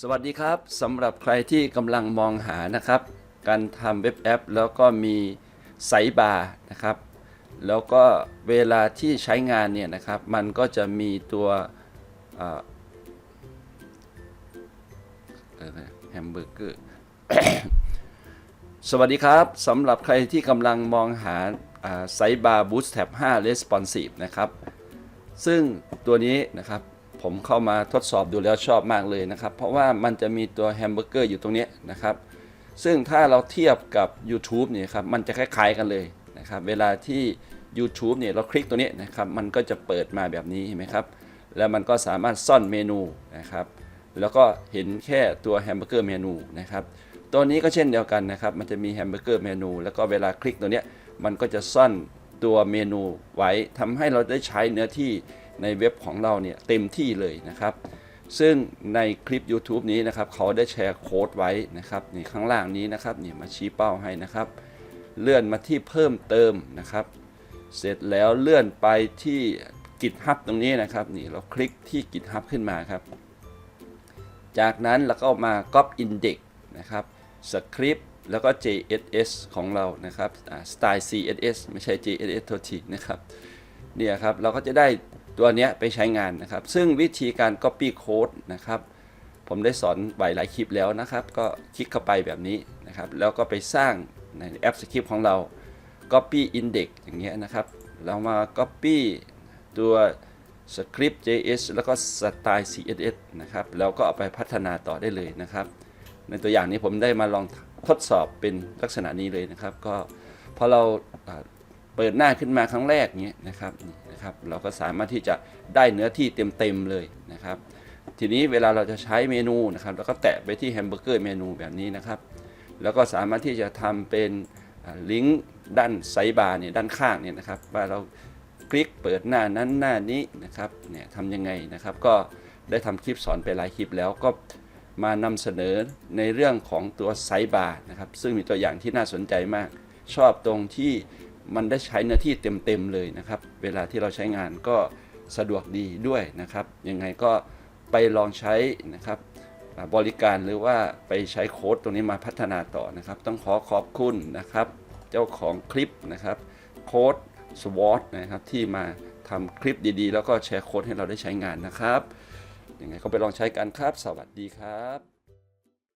สวัสดีครับสำหรับใครที่กำลังมองหานะครับ การทำเว็บแอป แล้วก็มีไซบาร์นะครับ แล้วก็เวลาที่ใช้งานเนี่ยนะครับ มันก็จะมีตัวแฮมเบอร์เกอร์สวัสดีครับสำหรับใครที่กำลังมองหาไซบาร์บูสต์แท็บ5 Responsive นะครับ ซึ่งตัวนี้นะครับ ผมเข้ามาทดสอบดูแล้วชอบมากเลยนะครับ เพราะว่ามันจะมีตัวแฮมเบอร์เกอร์อยู่ตรงนี้นะครับ ซึ่งถ้าเราเทียบกับ YouTube เนี่ยครับมันจะคล้ายๆกันเลยนะครับ เวลาที่ YouTube เนี่ยเราคลิกตัวนี้นะครับ มันก็จะเปิดมาแบบนี้เห็นไหมครับ แล้วมันก็สามารถซ่อนเมนูนะครับ แล้วก็เห็นแค่ตัวแฮมเบอร์เกอร์เมนูนะครับตัวนี้ก็เช่นเดียวกันนะครับ มันจะมีแฮมเบอร์เกอร์เมนู แล้วก็เวลาคลิกตัวนี้มันก็จะซ่อนตัวเมนูไว้ทำให้เราได้ใช้เนื้อที่ ในเว็บของเราเนี่ยเต็มที่เลยนะครับ ซึ่งในคลิป YouTube นี้นะครับเขาได้แชร์โค้ดไว้นะครับนี่ข้างล่างนี้นะครับนี่มาชี้เป้าให้นะครับ เลื่อนมาที่เพิ่มเติมนะครับ เสร็จแล้วเลื่อนไปที่ GitHub ตรงนี้นะครับนี่เราคลิกที่ GitHub ขึ้นมาครับ จากนั้นเราก็มา Cop Index นะครับสคริปต์แล้วก็ JSS ของเรานะครับสไตล์ CSS ไม่ใช่ JSS โทษทีนะครับเนี่ยครับเราก็จะได้ ตัวนี้ไปใช้งานนะครับ ซึ่งวิธีการ Copy Code นะครับ ผมได้สอนไว้หลายคลิปแล้วนะครับ ก็คลิกเข้าไปแบบนี้นะครับ แล้วก็ไปสร้างในแอปสคริปต์ของเรา Copy Index อย่างเงี้ยนะครับ เรามา Copy ตัว Script JS แล้วก็สไตล์ CSS นะครับ แล้วก็เอาไปพัฒนาต่อได้เลยนะครับ ในตัวอย่างนี้ผมได้มาลองทดสอบเป็นลักษณะนี้เลยนะครับ ก็พอเรา เปิดหน้าขึ้นมาครั้งแรกเนี้ยนะครับนะครับเราก็สามารถที่จะได้เนื้อที่เต็มๆเลยนะครับ ทีนี้เวลาเราจะใช้เมนูนะครับเราก็แตะไปที่แฮมเบอร์เกอร์เมนูแบบนี้นะครับ แล้วก็สามารถที่จะทำเป็นลิงก์ด้านไซบาร์เนี่ยด้านข้างเนี่ยนะครับว่าเราคลิกเปิดหน้านั้นหน้านี้นะครับเนี่ยทำยังไงนะครับก็ได้ทำคลิปสอนไปหลายคลิปแล้วก็มานำเสนอในเรื่องของตัวไซบาร์นะครับซึ่งมีตัวอย่างที่น่าสนใจมาก ชอบตรงที่ มันได้ใช้เนื้อที่เต็มๆเลยนะครับ เวลาที่เราใช้งานก็สะดวกดีด้วยนะครับ ยังไงก็ไปลองใช้นะครับบริการหรือว่าไปใช้โค้ดตรงนี้มาพัฒนาต่อนะครับ ต้องขอขอบคุณนะครับ เจ้าของคลิปนะครับ โค้ด SWOT นะครับที่มาทำคลิปดีๆ แล้วก็แชร์โค้ดให้เราได้ใช้งานนะครับยังไงก็ไปลองใช้กันครับ สวัสดีครับ